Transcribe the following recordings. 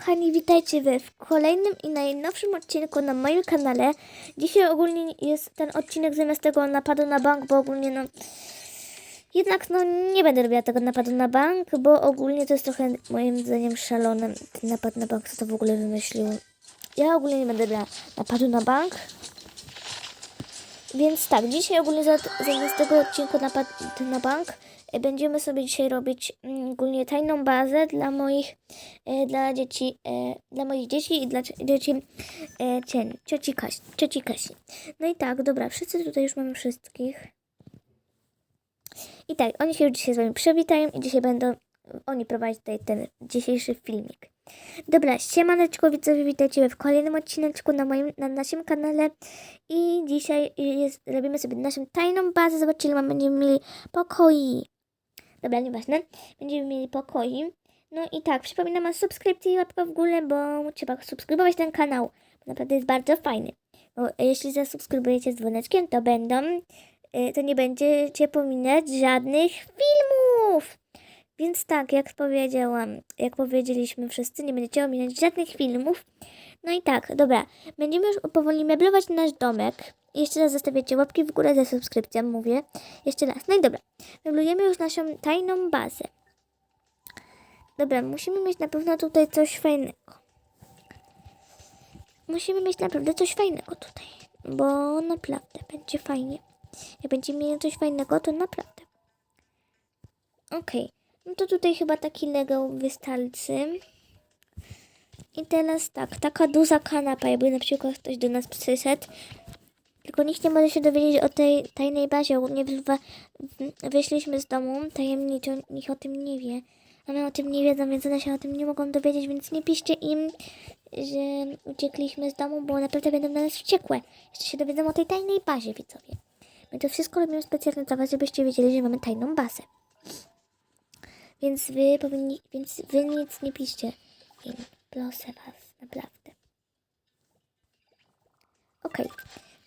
kochani, witajcie wy w kolejnym i najnowszym odcinku na moim kanale. Dzisiaj ogólnie jest ten odcinek zamiast tego napadu na bank, bo ogólnie no... Jednak no nie będę robiła tego napadu na bank, bo ogólnie to jest trochę moim zdaniem szalone ten napad na bank, kto to w ogóle wymyślił. Ja ogólnie nie będę robiła napadu na bank. Więc tak, dzisiaj ogólnie za, zamiast tego odcinku napad na bank będziemy sobie dzisiaj robić mm, ogólnie tajną bazę dla moich, e, dla dzieci, e, dla moich dzieci i dla dzieci e, cien, cioci, Kasi, cioci Kasi. No i tak, dobra, wszyscy tutaj już mamy wszystkich. I tak, oni się już dzisiaj z wami przywitają i dzisiaj będą oni prowadzić tutaj ten dzisiejszy filmik. Dobra, siemaneczko widzowie, witajcie w kolejnym odcineczku na moim, na naszym kanale i dzisiaj jest, robimy sobie naszą tajną bazę, zobaczcie ile mamy, będziemy mieli pokoi. Dobra, nieważne, będziemy mieli pokoi. No i tak, przypominam o subskrypcji i łapka w górę, bo trzeba subskrybować ten kanał, bo naprawdę jest bardzo fajny. Bo jeśli zasubskrybujecie z dzwoneczkiem, to będą, y, to nie będziecie pominać żadnych filmów. Więc tak, jak powiedziałam, jak powiedzieliśmy wszyscy, nie będziecie ominąć żadnych filmów. No i tak, dobra, będziemy już powoli meblować nasz domek. Jeszcze raz zostawiacie łapki w górę ze subskrypcją, mówię. Jeszcze raz. No i dobra, meblujemy już naszą tajną bazę. Dobra, musimy mieć na pewno tutaj coś fajnego. Musimy mieć naprawdę coś fajnego tutaj, bo naprawdę będzie fajnie. Jak będziemy mieli coś fajnego, to naprawdę. Okej, no to tutaj chyba taki legał wystarczy. I teraz tak, taka duża kanapa, jakby na przykład ktoś do nas przyszedł. Tylko nikt nie może się dowiedzieć o tej tajnej bazie. Ogólnie wyszliśmy z domu tajemniczo, nikt o tym nie wie. One o tym nie wiedzą, więc one się o tym nie mogą dowiedzieć, więc nie piszcie im, że uciekliśmy z domu, bo naprawdę będą na nas wściekłe. Jeszcze się dowiedzą o tej tajnej bazie, widzowie. My to wszystko robimy specjalnie dla was, żebyście wiedzieli, że mamy tajną bazę. Więc wy powinni, więc wy nic nie piszcie im. Proszę was, naprawdę. Okej,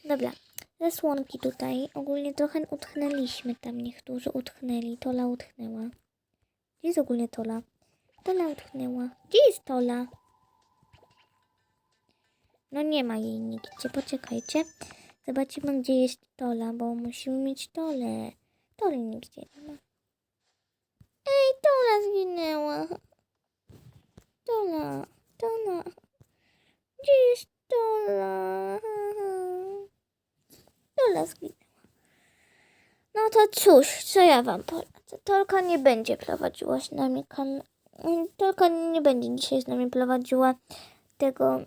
dobra. Zasłonki tutaj. Ogólnie trochę utknęliśmy tam. Niektórzy utknęli. Tola utknęła. Gdzie jest ogólnie Tola? Tola utknęła. Gdzie jest Tola? No nie ma jej nigdzie. Poczekajcie. Zobaczymy, gdzie jest Tola, bo musimy mieć Tolę. Toli nigdzie nie ma. Ej, Tola zginęła. Tola, Tola. Gdzie jest Tola? Tola zginęła. No to cóż, co ja wam poradzę. Tolka nie będzie prowadziła z nami kan... Tolka nie będzie dzisiaj z nami prowadziła tego...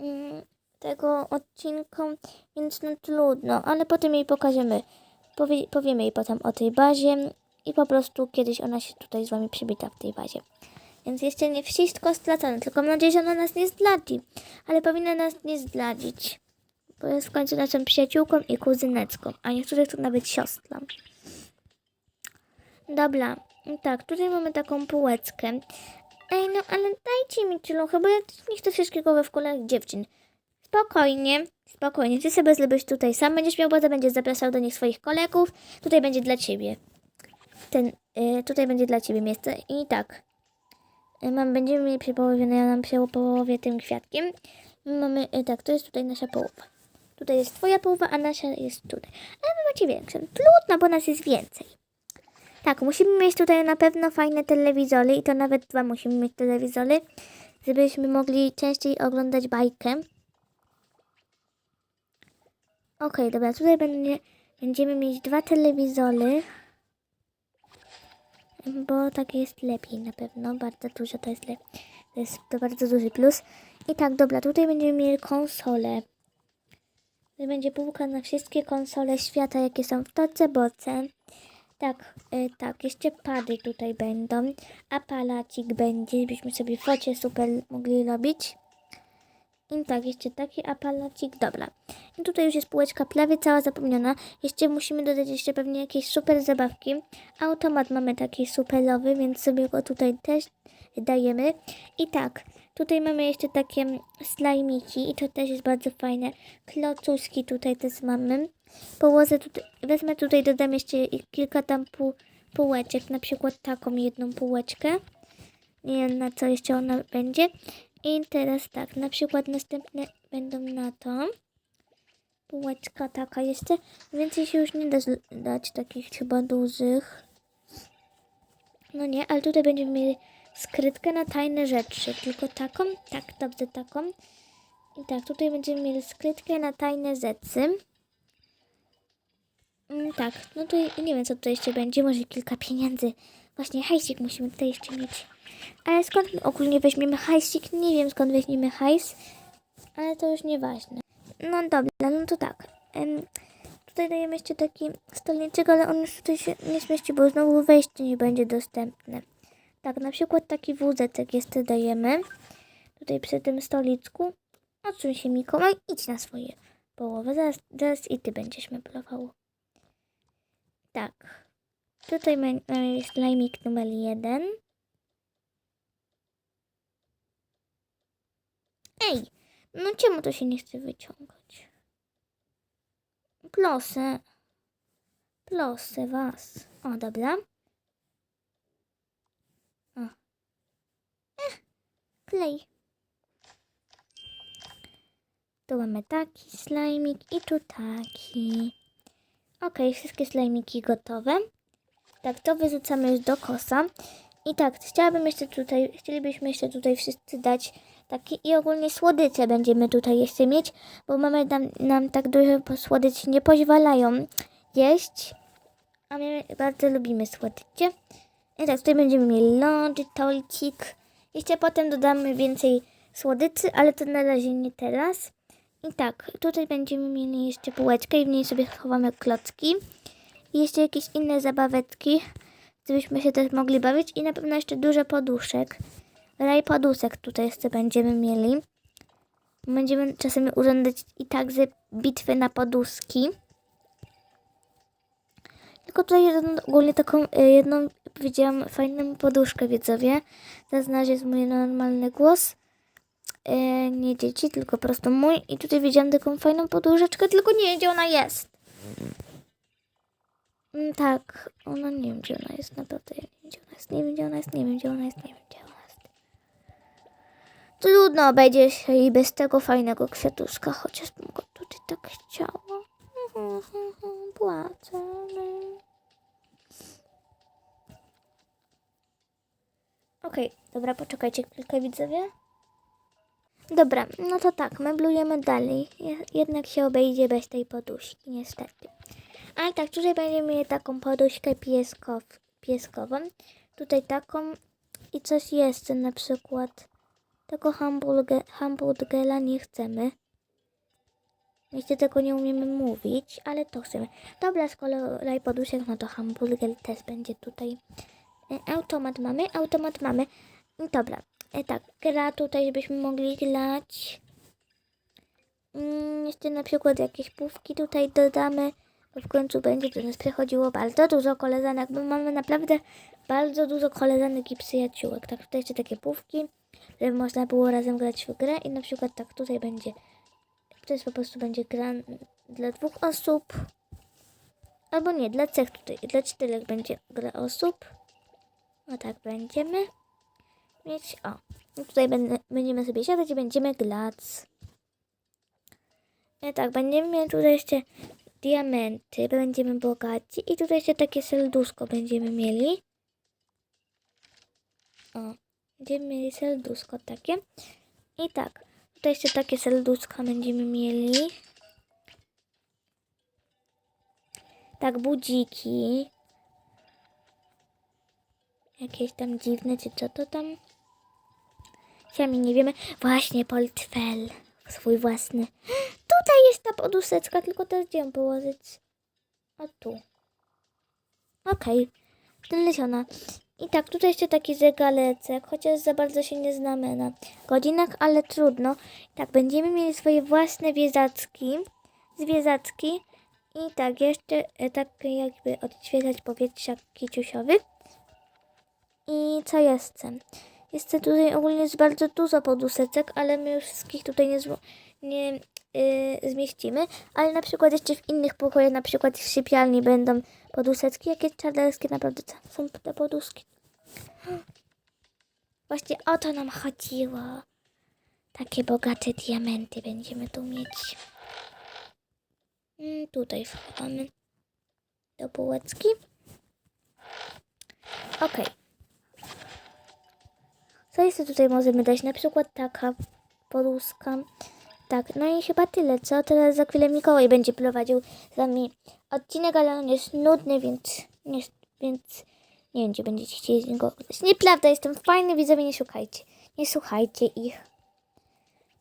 mm, tego odcinka, więc no trudno, ale potem jej pokażemy. Powie, powiemy jej potem o tej bazie i po prostu kiedyś ona się tutaj z wami przybita w tej bazie. Więc jeszcze nie wszystko stracone, tylko mam nadzieję, że ona nas nie zdradzi. Ale powinna nas nie zdradzić. Bo jest w końcu naszą przyjaciółką i kuzynecką, a niektórych to nawet siostrą. Dobra, tak, tutaj mamy taką półeczkę. Ej, no ale dajcie mi ciulochę, bo ja nie chcę wszystkiego we wkulach dziewczyn. Spokojnie, spokojnie. Ty sobie zrobisz tutaj sam będziesz miał bazę, będziesz zapraszał do nich swoich kolegów. Tutaj będzie dla ciebie. Ten, y, tutaj będzie dla ciebie miejsce. I tak. Y, mam, będziemy mieli przy połowie, no ja nam przy połowie tym kwiatkiem. My mamy, y, tak, to jest tutaj nasza połowa. Tutaj jest twoja połowa, a nasza jest tutaj. Ale wy macie większą. Trudno, bo nas jest więcej. Tak, musimy mieć tutaj na pewno fajne telewizory i to nawet dwa musimy mieć telewizory, żebyśmy mogli częściej oglądać bajkę. Okej, dobra, tutaj będzie, będziemy mieć dwa telewizory, bo tak jest lepiej na pewno, bardzo dużo to jest lepiej, to jest to bardzo duży plus. I tak, dobra, tutaj będziemy mieli konsolę. Będzie półka na wszystkie konsole świata, jakie są w toce boce. Tak, y, tak, jeszcze pady tutaj będą, apalacik będzie, byśmy sobie focie super mogli robić. I tak, jeszcze taki apalacik, dobra. I tutaj już jest półeczka prawie cała zapomniana. Jeszcze musimy dodać jeszcze pewnie jakieś super zabawki. Automat mamy taki superowy, więc sobie go tutaj też dajemy. I tak, tutaj mamy jeszcze takie slajmiki i to też jest bardzo fajne. Klocuski tutaj też mamy. Położę tutaj, wezmę tutaj, dodam jeszcze kilka tam pół, półeczek, na przykład taką jedną półeczkę. Nie wiem na co jeszcze ona będzie. I teraz tak, na przykład następne będą na to. Półeczka taka jeszcze. Więcej się już nie da dać takich chyba dużych. No nie, ale tutaj będziemy mieli skrytkę na tajne rzeczy. Tylko taką? Tak, dobrze, taką. I tak, tutaj będziemy mieli skrytkę na tajne rzeczy. Mm, tak, no to nie wiem, co tutaj jeszcze będzie. Może kilka pieniędzy. Właśnie hajsik musimy tutaj jeszcze mieć. Ale skąd my ogólnie weźmiemy hajsik? Nie wiem, skąd weźmiemy hajs. Ale to już nieważne. No dobra, no to tak. Em, tutaj dajemy jeszcze taki stolniczek, ale on już tutaj się nie zmieści, bo znowu wejście nie będzie dostępne. Tak, na przykład taki wózeczek jeszcze dajemy. Tutaj przy tym stolicku. Odsuń się Mikołaj, idź na swoje połowę. Zaraz, zaraz i ty będziesz meblował. Tak. Tutaj ma- mamy slajmik numer jeden. Ej, no czemu to się nie chce wyciągać? Proszę. Proszę was. O, dobra. O. Eh, klej. Tu mamy taki slajmik i tu taki. Ok, wszystkie slajmiki gotowe. Tak, to wyrzucamy już do kosa. I tak, chciałabym jeszcze tutaj, chcielibyśmy jeszcze tutaj wszyscy dać taki i ogólnie słodycze będziemy tutaj jeszcze mieć, bo mamy nam, nam tak dużo słodyczy nie pozwalają jeść, a my bardzo lubimy słodycze. I tak, tutaj będziemy mieli ląd, tolcik. Jeszcze potem dodamy więcej słodyczy, ale to na razie nie teraz. I tak, tutaj będziemy mieli jeszcze półeczkę i w niej sobie schowamy klocki. I jeszcze jakieś inne zabaweczki, żebyśmy się też mogli bawić. I na pewno jeszcze dużo poduszek. Raj poduszek tutaj jeszcze będziemy mieli. Będziemy czasami urządzać i także bitwy na poduszki. Tylko tutaj jedną, ogólnie taką y, jedną powiedziałam fajną poduszkę widzowie. Zaznacz jest mój normalny głos. E, nie dzieci, tylko po prostu mój. I tutaj widziałam taką fajną poduszeczkę, tylko nie wiem, gdzie ona jest. Mm, tak, ona nie wiem, gdzie ona jest, naprawdę. Ja nie wiem, gdzie ona jest, nie wiem, gdzie ona jest, nie wiem, gdzie ona jest, nie wiem. Trudno będzie się i bez tego fajnego kwiatuszka, chociaż bym go tutaj tak chciała. Płacę. Okej, dobra, poczekajcie chwilkę, widzowie. Dobra, no to tak, meblujemy dalej. Je- Jednak się obejdzie bez tej poduszki, niestety. Ale tak, tutaj będziemy mieli taką poduszkę pieskow, pieskową. Tutaj taką i coś jeszcze, na przykład tego hamburger, hamburgera nie chcemy. Jeszcze tego nie umiemy mówić, ale to chcemy. Dobra, z kolei poduszek, no to hamburger też będzie tutaj. E, Automat mamy, automat mamy. Dobra, e, tak, gra tutaj, żebyśmy mogli grać. Mm, jeszcze na przykład jakieś pówki tutaj dodamy, bo w końcu będzie do nas przychodziło bardzo dużo koleżanek, bo mamy naprawdę bardzo dużo koleżanek i przyjaciółek. Tak, tutaj jeszcze takie pówki, żeby można było razem grać w grę i na przykład tak tutaj będzie, to jest po prostu będzie gra dla dwóch osób, albo nie, dla trzech tutaj, dla czterech będzie gra osób. O tak będziemy mieć. O, i tutaj będę, będziemy sobie siadać i będziemy grać. I tak, będziemy mieli tutaj jeszcze diamenty, będziemy bogaci i tutaj jeszcze takie serduszko będziemy mieli. O, będziemy mieli serduszko takie. I tak, tutaj jeszcze takie serduszka będziemy mieli. Tak, budziki. Jakieś tam dziwne, czy co to tam? Sami nie wiemy. Właśnie, portfel. Swój własny. Tutaj jest ta poduszeczka, tylko teraz gdzie ją położyć? A tu. Okej. Znaleziona. I tak, tutaj jeszcze taki zegalecek, chociaż za bardzo się nie znamy na godzinach, ale trudno. Tak, będziemy mieli swoje własne wiezacki. Zwiezacki. I tak, jeszcze e, takie jakby odświeżać powietrza kiciusiowy. I co jeszcze? Jest tutaj ogólnie jest bardzo dużo poduszeczek, ale my już wszystkich tutaj nie, nie yy, zmieścimy. Ale na przykład jeszcze w innych pokojach, na przykład w sypialni będą poduszeczki. Jakie czarnerskie naprawdę są te poduszki. Właśnie o to nam chodziło. Takie bogate diamenty będziemy tu mieć. Mm, tutaj wchowamy do półeczki. Okej. Co jeszcze tutaj możemy dać? Na przykład taka poduszka. Tak, no i chyba tyle, co? Teraz za chwilę Mikołaj będzie prowadził z wami odcinek, ale on jest nudny, więc nie, więc nie wiem, będziecie chcieli z niego oglądać. Nieprawda, jestem fajny, widzowie, nie szukajcie. Nie słuchajcie ich.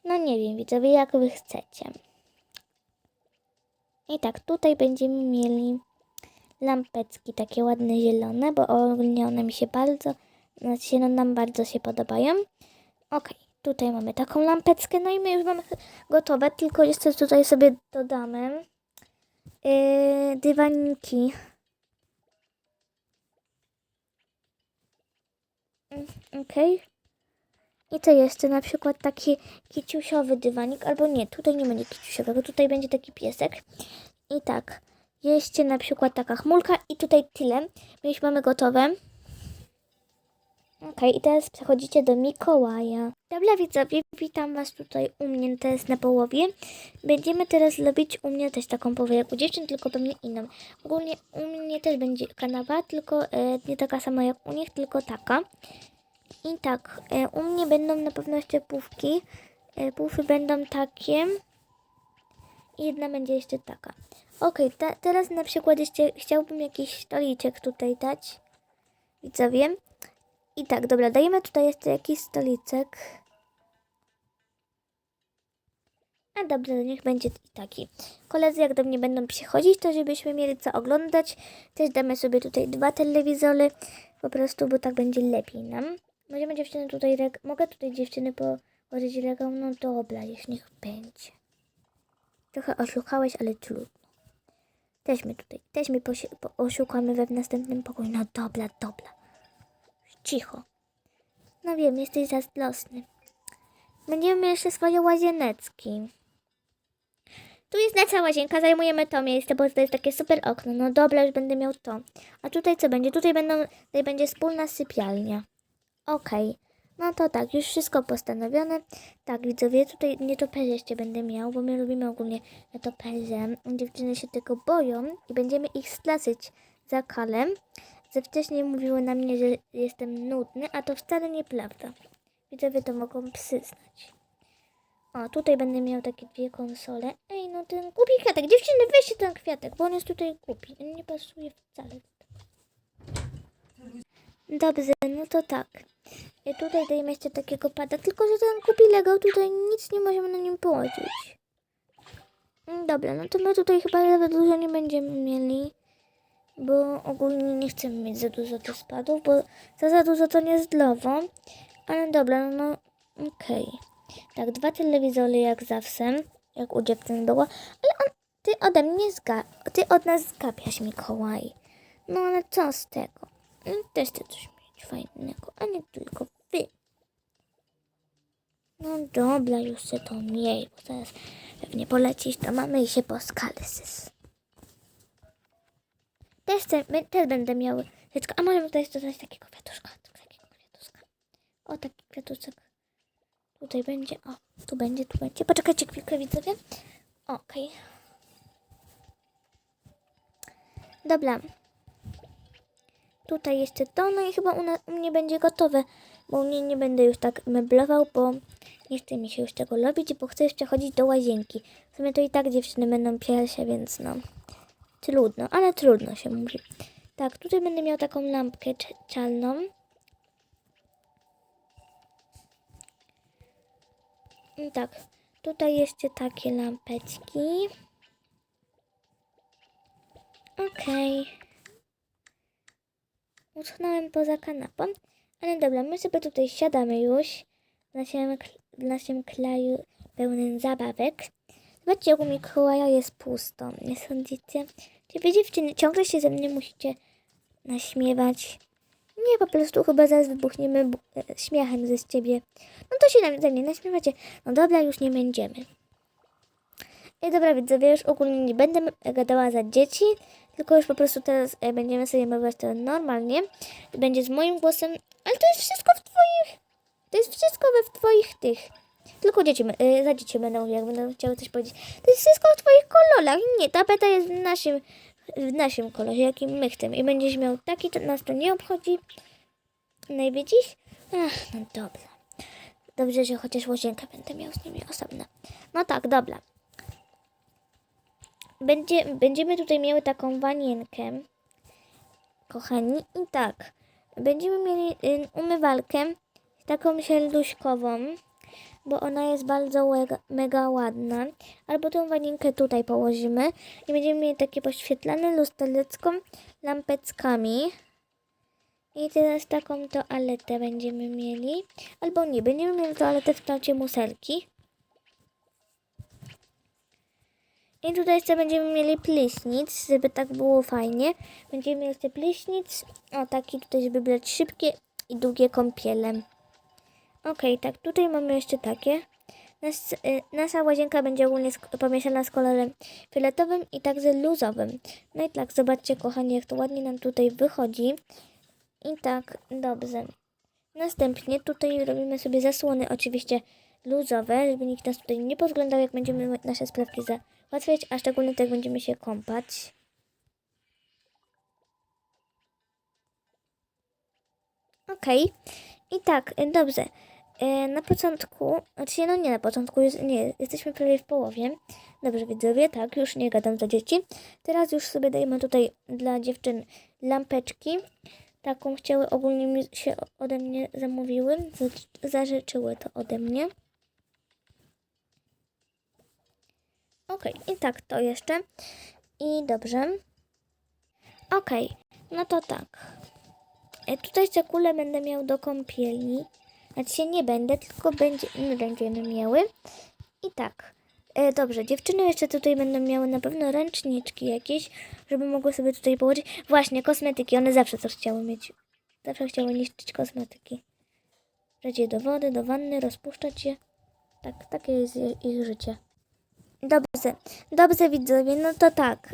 No nie wiem, widzowie, jak wy chcecie. I tak, tutaj będziemy mieli lampeczki takie ładne zielone, bo ogólnie one mi się bardzo, znaczy no nam bardzo się podobają. Okej, tutaj mamy taką lampeczkę, no i my już mamy gotowe, tylko jeszcze tutaj sobie dodamy yy, dywaniki. Mm, Okej. I to jeszcze na przykład taki kiciusiowy dywanik, albo nie, tutaj nie będzie kiciusiowego, tutaj będzie taki piesek. I tak, jeszcze na przykład taka chmulka i tutaj tyle. My już mamy gotowe. Okej, i teraz przechodzicie do Mikołaja. Dobra widzowie, witam was tutaj u mnie, jest na połowie. Będziemy teraz robić u mnie też taką połowę jak u dziewczyn, tylko pewnie inną. Ogólnie u mnie też będzie kanapa, tylko e, nie taka sama jak u nich, tylko taka. I tak, e, u mnie będą na pewno jeszcze pówki. E, będą takie. I jedna będzie jeszcze taka. Okej, ta, teraz na przykład jeszcze chciałbym jakiś stoliczek tutaj dać. Widzowie. I tak, dobra, dajemy tutaj jeszcze jakiś stoliczek. A dobrze, niech będzie i taki. Koledzy jak do mnie będą przychodzić, to żebyśmy mieli co oglądać. Też damy sobie tutaj dwa telewizory. Po prostu, bo tak będzie lepiej nam. Możemy dziewczyny tutaj, mogę tutaj dziewczyny położyć regał? No dobra, już niech będzie. Trochę oszukałeś, ale trudno. Też my tutaj, też my oszukamy we w następnym pokoju. No dobra, dobra. Cicho. No wiem, jesteś zazdrosny. Będziemy jeszcze swoje łazienecki. Tu jest nasza łazienka, zajmujemy to miejsce, bo to jest takie super okno. No dobra, już będę miał to. A tutaj co będzie? Tutaj, będą, tutaj będzie wspólna sypialnia. Okej. No to tak, już wszystko postanowione. Tak, widzowie, tutaj nietoperze jeszcze będę miał, bo my lubimy ogólnie nietoperze. Dziewczyny się tego boją i będziemy ich straszyć za kalem. Za wcześniej mówiły na mnie, że jestem nudny, a to wcale nieprawda. Widzowie to mogą przyznać. O, tutaj będę miał takie dwie konsole. Ej, no ten głupi kwiatek. Dziewczyny, weźcie ten kwiatek, bo on jest tutaj głupi. On nie pasuje wcale. Dobrze, no to tak. I tutaj dajemy jeszcze takiego pada, tylko że ten głupi legał tutaj nic nie możemy na nim położyć. Mm, Dobra, no to my tutaj chyba za dużo nie będziemy mieli, bo ogólnie nie chcemy mieć za dużo tych spadów, bo za za dużo to niezdrowo. Ale dobra, no, no okej. Tak, dwa telewizory jak zawsze, jak u dziewczyn było, ale on, ty ode mnie zga, ty od nas zgapiasz Mikołaj. No ale co z tego? Mm, Też chcę coś mieć fajnego, a nie tylko wy. No dobra, już się to miej, bo zaraz pewnie polecisz do mamy i się poskale sys. Też, chcę, też będę miał dziecko, a możemy tutaj dodać takiego kwiatuszka, takiego kwiatuszka. O, taki kwiatuszek. Tutaj będzie, o, tu będzie, tu będzie. Poczekajcie chwilkę, widzowie. Okej. Dobra. Tutaj jeszcze to, no i chyba u, na, u mnie będzie gotowe, bo u mnie nie będę już tak meblował, bo nie chce mi się już tego robić, bo chcę jeszcze chodzić do łazienki. W sumie to i tak dziewczyny będą pierwsze, więc no, trudno, ale trudno się mówi. Tak, tutaj będę miał taką lampkę czarną. I tak, tutaj jeszcze takie lampeczki. Okej. Utknąłem poza kanapą. Ale dobra, my sobie tutaj siadamy już w naszym, w naszym kraju pełnym zabawek. Zobaczcie, jak u Mikołaja jest pusto. Nie sądzicie? Wy dziewczyny ciągle się ze mnie musicie naśmiewać? Nie, po prostu chyba zaraz wybuchniemy bu- e, śmiechem ze ciebie. No to się ze mnie naśmiewacie. No dobra, już nie będziemy. I dobra, widzowie, już ogólnie nie będę gadała za dzieci, tylko już po prostu teraz e, będziemy sobie mówić to normalnie. Będzie z moim głosem, ale to jest wszystko w twoich To jest wszystko we w twoich tych. Tylko dzieci, y, za dzieci będą, jak będą chciały coś powiedzieć. To jest wszystko w twoich kolorach. Nie, tapeta jest w naszym, w naszym kolorze, jakim my chcemy. I będziesz miał taki, to nas to nie obchodzi. No i widzisz? Ach, no dobra. Dobrze, że chociaż łazienkę będę miał z nimi osobno. No tak, dobra. Będzie, będziemy tutaj miały taką wanienkę, kochani. I tak, będziemy mieli y, umywalkę, taką sierduśkową, bo ona jest bardzo mega ładna. Albo tą wanienkę tutaj położymy i będziemy mieli takie poświetlane lustereczką lampeckami. I teraz taką toaletę będziemy mieli. Albo nie, będziemy mieli toaletę w kształcie muselki. I tutaj jeszcze będziemy mieli prysznic, żeby tak było fajnie. Będziemy mieli jeszcze prysznic, o taki tutaj, żeby brać szybkie i długie kąpiele. Okej, tak, tutaj mamy jeszcze takie. Nas, y, nasza łazienka będzie ogólnie pomieszana z kolorem fioletowym i także luzowym. No i tak, zobaczcie kochani, jak to ładnie nam tutaj wychodzi. I tak, dobrze. Następnie tutaj robimy sobie zasłony, oczywiście luzowe, żeby nikt nas tutaj nie podglądał, jak będziemy nasze sprawki załatwiać, a szczególnie tak będziemy się kąpać. Okej. I tak, e, dobrze. E, Na początku, znaczy no nie na początku, nie, jesteśmy prawie w połowie. Dobrze widzowie, tak, już nie gadam za dzieci. Teraz już sobie dajemy tutaj dla dziewczyn lampeczki. Taką chciały ogólnie się ode mnie zamówiły, za- zażyczyły to ode mnie. Okej, i tak to jeszcze. I dobrze. Okej, no to tak. E, tutaj jeszcze kulę będę miał do kąpieli. Znaczy się nie będę, tylko będzie, my będziemy miały. I tak. E, dobrze, dziewczyny jeszcze tutaj będą miały na pewno ręczniczki jakieś, żeby mogły sobie tutaj położyć. Właśnie, kosmetyki, one zawsze coś chciały mieć. Zawsze chciały niszczyć kosmetyki. Brać do wody, do wanny, rozpuszczać je. Tak, takie jest je- ich życie. Dobrze, dobrze widzowie, no to tak.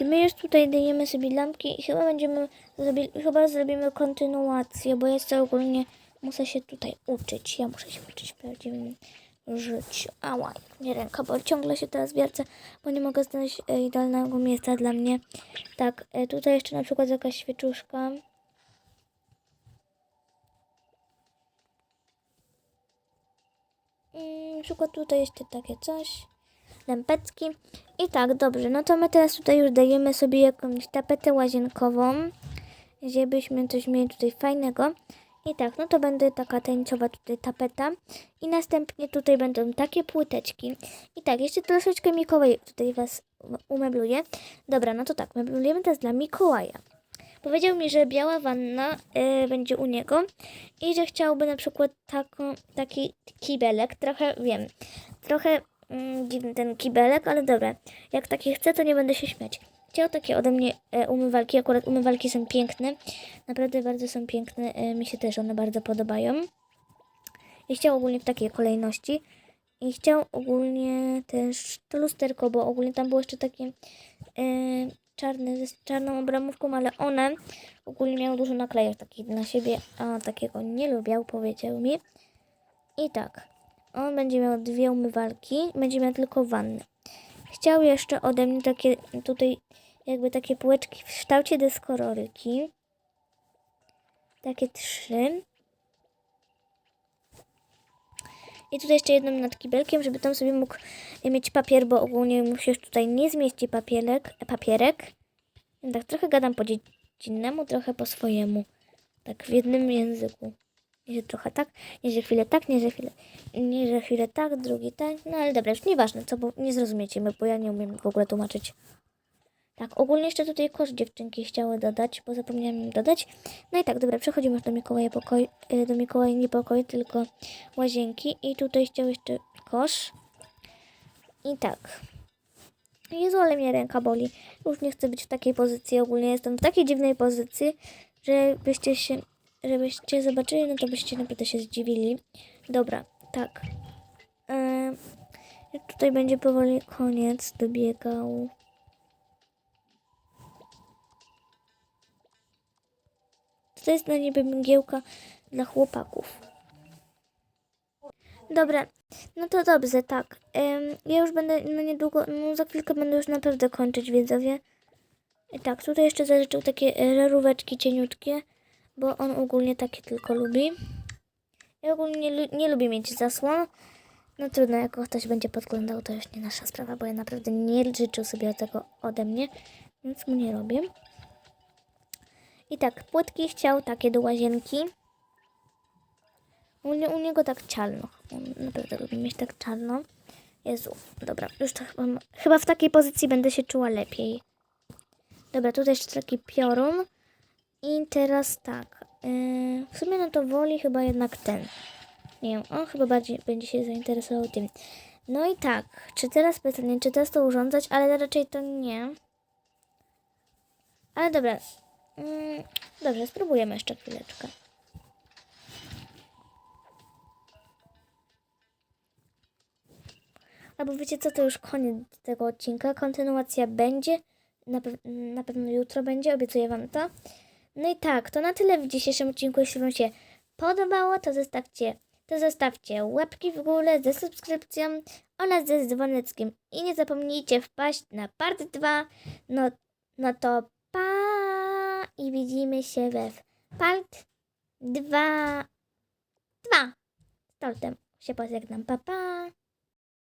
My już tutaj dajemy sobie lampki i chyba będziemy chyba zrobimy kontynuację, bo jeszcze ogólnie muszę się tutaj uczyć. Ja muszę się uczyć w prawdziwym życiu. Ała, mnie ręka, bo ciągle się teraz wiercę, bo nie mogę znaleźć e, idealnego miejsca dla mnie. Tak, e, tutaj jeszcze na przykład jakaś świeczuszka. Mm, Na przykład tutaj jeszcze takie coś. Lampecki. I tak, dobrze. No to my teraz tutaj już dajemy sobie jakąś tapetę łazienkową. Żebyśmy coś mieli tutaj fajnego. I tak, no to będzie taka tańcowa tutaj tapeta. I następnie tutaj będą takie płyteczki. I tak, jeszcze troszeczkę Mikołaj tutaj Was umebluję. Dobra, no to tak, meblujemy teraz dla Mikołaja. Powiedział mi, że biała wanna y, będzie u niego i że chciałby na przykład taką, taki kibelek. Trochę wiem, trochę mm, dziwny ten kibelek, ale dobra. Jak taki chce, to nie będę się śmiać. Chciał takie ode mnie e, umywalki. Akurat umywalki są piękne. Naprawdę bardzo są piękne. E, mi się też one bardzo podobają. I chciał ogólnie w takiej kolejności. I chciał ogólnie też to lusterko, bo ogólnie tam było jeszcze takie e, czarne, z czarną obramówką, ale one ogólnie miały dużo naklejek takich na siebie, a takiego nie lubiał, powiedział mi. I tak, on będzie miał dwie umywalki, będzie miał tylko wannę. Chciał jeszcze ode mnie takie tutaj jakby takie półeczki w kształcie deskorolki. Takie trzy. I tutaj jeszcze jedną nad kibelkiem, żeby tam sobie mógł mieć papier, bo ogólnie mu się już tutaj nie zmieści papierek. papierek. Tak trochę gadam po dziecinnemu, trochę po swojemu. Tak w jednym języku. Nie, że trochę tak, nie, że chwilę tak, nie, że chwilę, nie, że chwilę tak, drugi tak. No ale dobra, już nieważne, co, bo nie zrozumiecie bo ja nie umiem w ogóle tłumaczyć. Tak, ogólnie jeszcze tutaj kosz dziewczynki chciały dodać, bo zapomniałam im dodać. No i tak, dobra, przechodzimy już do Mikołaja pokoj, y, do Mikołaja nie pokoj, tylko łazienki. I tutaj chciał jeszcze kosz. I tak. Jezu, ale mnie ręka boli. Już nie chcę być w takiej pozycji. Ogólnie jestem w takiej dziwnej pozycji, żebyście się, żebyście zobaczyli, no to byście naprawdę się zdziwili. Dobra, tak. Ym, tutaj będzie powoli koniec dobiegał. To jest na niby mgiełka dla chłopaków. Dobra, no to dobrze, tak. Em, ja już będę, no niedługo, no za chwilkę będę już naprawdę kończyć, widzowie. I tak, tutaj jeszcze zażyczył takie e, raróweczki cieniutkie, bo on ogólnie takie tylko lubi. Ja ogólnie nie, nie lubię mieć zasłon. No trudno, jak ktoś będzie podglądał, to już nie nasza sprawa, bo ja naprawdę nie życzył sobie tego ode mnie, więc mu nie robię. I tak, płytki chciał takie do łazienki. U, nie, u niego tak czarno. On naprawdę lubi mieć tak czarno. Jezu, dobra, już to chyba, chyba w takiej pozycji będę się czuła lepiej. Dobra, tutaj jeszcze taki piorun. I teraz tak. Yy, w sumie no to woli chyba jednak ten. Nie wiem, on chyba bardziej będzie się zainteresował tym. No i tak, czy teraz pytanie, czy teraz to urządzać, ale raczej to nie. Ale dobra. Mm, dobrze, spróbujemy jeszcze chwileczkę. Albo wiecie co, to już koniec tego odcinka. Kontynuacja będzie. Na, pew- na pewno jutro będzie, obiecuję Wam to. No i tak, to na tyle w dzisiejszym odcinku. Jeśli Wam się podobało, to zostawcie, to zostawcie łapki w górę ze subskrypcją oraz ze dzwoneckiem. I nie zapomnijcie wpaść na part 2. No, no to pa! I widzimy się we part 2. 2. Z tortem się pożegnam. Pa, pa!